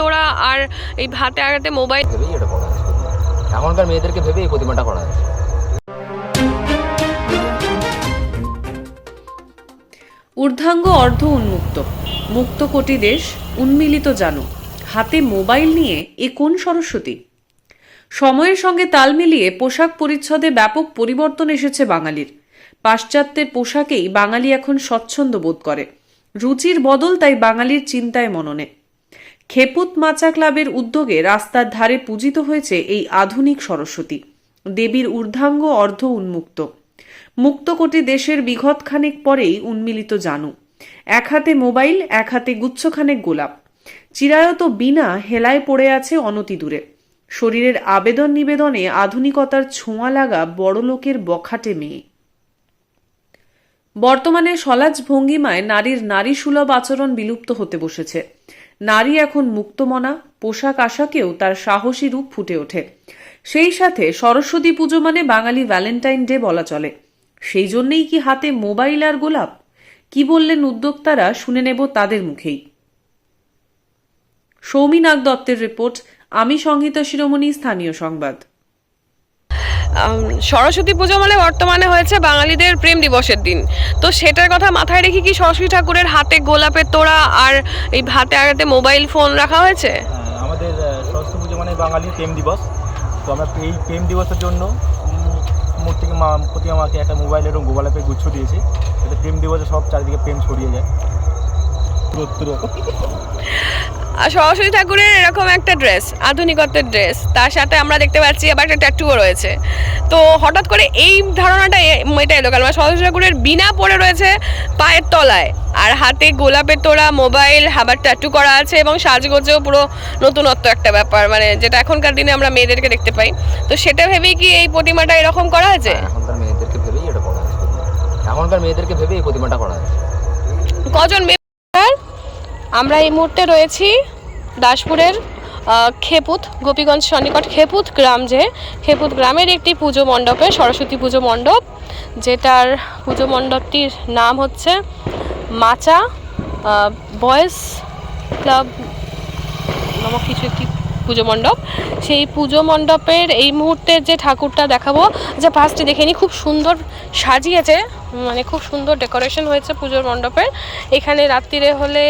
তোড়া আর এই ভাতে আগাতে মোবাইল। এখনকার মেয়েদেরকে ভেবেই এই প্রতিমাটা করা হয়েছে। ঊর্ধ্বাঙ্গ অর্ধ উন্মুক্ত মুক্ত কোটি দেশ উন্মিলিত জানো হাতে মোবাইল নিয়ে এ কোন সরস্বতী? সময়ের সঙ্গে তাল মিলিয়ে পোশাক পরিচ্ছদে ব্যাপক পরিবর্তন এসেছে বাঙালির। পাশ্চাত্যের পোশাকেই বাঙালি এখন স্বচ্ছন্দ বোধ করে। রুচির বদল তাই বাঙালির চিন্তায় মননে। খেপুত মাচা ক্লাবের উদ্যোগে রাস্তার ধারে পূজিত হয়েছে এই আধুনিক সরস্বতী। দেবীর ঊর্ধ্বাঙ্গ অর্ধ উন্মুক্ত। মুক্তকোটি দেশের বিঘত খানেক পরেই উন্মিলিত জানু। এক হাতে মোবাইল, এক হাতে গুচ্ছখানেক গোলাপ। চিরায়ত বিনা হেলায় পড়ে আছে অনতি দূরে। শরীরের আবেদন নিবেদনে আধুনিকতার ছোঁয়া লাগা বড়লোকের বখাটে মেয়ে। বর্তমানে সলাজ ভঙ্গিমায় নারীর নারী সুলভ আচরণ বিলুপ্ত হতে বসেছে। নারী এখন মুক্তমনা, পোশাক আশাকেও তার সাহসী রূপ ফুটে ওঠে। সেই সাথে সরস্বতী পুজো মানে বাঙালি ভ্যালেন্টাইন ডে বলা চলে। সেই জন্যেই কি হাতে মোবাইল আর গোলাপ? কি বললেন উদ্যোক্তারা, শুনে নেব তাদের মুখেই। সৌমি নাগ দত্তের রিপোর্ট, আমি সংহিতা শিরোমণি, স্থানীয় সংবাদ। সরস্বতী পুজো মানে বর্তমানে হয়েছে বাঙালিদের প্রেম দিবসের দিন। তো সেটার কথা মাথায় রেখে কি সরস্বতী ঠাকুরের হাতে গোলাপের তোড়া আর এই হাতে আগাতে মোবাইল ফোন রাখা হয়েছে? হ্যাঁ, আমাদের সরস্বতী পুজো মানে বাঙালি প্রেম দিবস। তো আমরা এই প্রেম দিবসের জন্য মূর্তিকে মা প্রতিমা মাকে একটা মোবাইল এবং গোলাপের গুচ্ছ দিয়েছি। এটা প্রেম দিবসে সব চারিদিকে প্রেম ছড়িয়ে যায়। আর সরস্বতী ঠাকুরের এরকম একটা ড্রেস আধুনিকত্বের ড্রেস তার সাথে আমরা দেখতে পাচ্ছি আবার একটা ট্যাটুও রয়েছে। তো হঠাৎ করে এই ধারণাটা এটা এলো কেন? মানে সরস্বতী ঠাকুরের বিনা পড়ে রয়েছে পায়ের তলায় আর হাতে গোলাপের তোড়া মোবাইল আবার ট্যাটু করা আছে এবং সাজগোজেও পুরো নতুনত্ব একটা ব্যাপার মানে যেটা এখনকার দিনে আমরা মেয়েদেরকে দেখতে পাই। তো সেটা ভেবেই কি এই প্রতিমাটা এরকম করা আছে? এখনকার মেয়েদেরকে ভেবেই এটা করা হয়েছে এখনকার মেয়েদেরকে ভেবেই এই প্রতিমাটা করা হয়েছে কজন মেম্বার আমরা এই মুহূর্তে রয়েছি দাসপুরের খেপুত, গোপীগঞ্জ সন্নিকট খেপুত গ্রাম। যে খেপুত গ্রামের একটি পুজো মণ্ডপে, সরস্বতী পুজো মণ্ডপ, যেটার পুজো মণ্ডপটির নাম হচ্ছে মাচা বয়েজ ক্লাব নামক কিছু একটি পুজো মণ্ডপ। সেই পুজো মণ্ডপের এই মুহূর্তে যে ঠাকুরটা দেখাবো, যে ফার্স্টে দেখে নিই খুব সুন্দর সাজিয়েছে। মানে খুব সুন্দর ডেকোরেশন হয়েছে পুজোর মণ্ডপের। এখানে রাত্রিরে হলে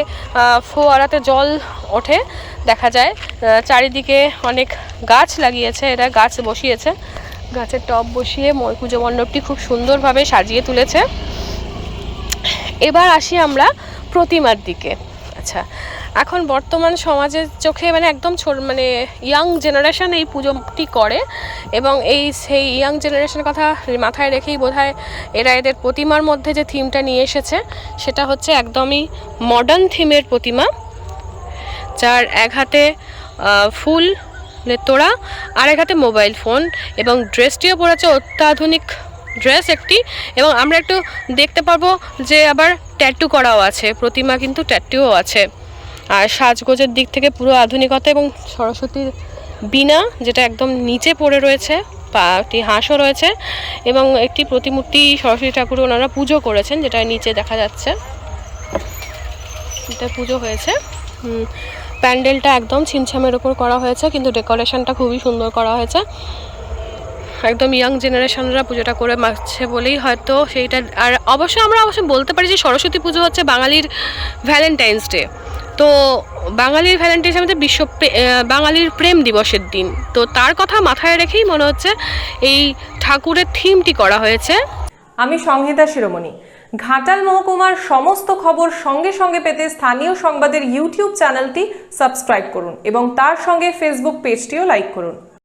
ফোয়ারাতে জল ওঠে, দেখা যায়। চারিদিকে অনেক গাছ লাগিয়েছে, এরা গাছ বসিয়েছে। গাছের টপ বসিয়ে পুজো মণ্ডপটি খুব সুন্দরভাবে সাজিয়ে তুলেছে। এবার আসি আমরা প্রতিমার দিকে। আচ্ছা এখন বর্তমান সমাজের চোখে মানে একদম ছোট মানে ইয়াং জেনারেশন এই পুজোটি করে এবং এই সেই ইয়াং জেনারেশনের কথা মাথায় রেখেই বোধহয় এরা এদের প্রতিমার মধ্যে যে থিমটা নিয়ে এসেছে, সেটা হচ্ছে একদমই মডার্ন থিমের প্রতিমা, যার এক হাতে ফুল তোড়া, আর এক হাতে মোবাইল ফোন এবং ড্রেসটিও পড়েছে অত্যাধুনিক ড্রেস একটি, এবং আমরা একটু দেখতে পারব যে আবার ট্যাটু করাও আছে, প্রতিমা কিন্তু ট্যাটুও আছে। আর সাজগোজের দিক থেকে পুরো আধুনিকতা এবং সরস্বতীর বিনা যেটা একদম নিচে পড়ে রয়েছে, পা, একটি হাঁসও রয়েছে এবং একটি প্রতিমূর্তি সরস্বতী ঠাকুর ওনারা পুজো করেছেন, যেটা নিচে দেখা যাচ্ছে। এটা পুজো হয়েছে। প্যান্ডেলটা একদম ছিমছামের ওপর করা হয়েছে, কিন্তু ডেকোরেশনটা খুবই সুন্দর করা হয়েছে। একদম ইয়াং জেনারেশনরা পুজোটা করে মারছে বলেই হয়তো সেইটা, আর অবশ্য আমরা অবশ্য বলতে পারি যে সরস্বতী পুজো হচ্ছে বাঙালির ভ্যালেন্টাইন্স ডে তো বাঙালির ভ্যালেন্টাইন্স আমাদের বিশ্ব বাঙালির প্রেম দিবসের দিন। তো তার কথা মাথায় রেখেই মনে হচ্ছে এই ঠাকুরের থিমটি করা হয়েছে। আমি সংহিতা শিরোমণি। ঘাটাল মহকুমার সমস্ত খবর সঙ্গে সঙ্গে পেতে স্থানীয় সংবাদের ইউটিউব চ্যানেলটি সাবস্ক্রাইব করুন এবং তার সঙ্গে ফেসবুক পেজটিও লাইক করুন।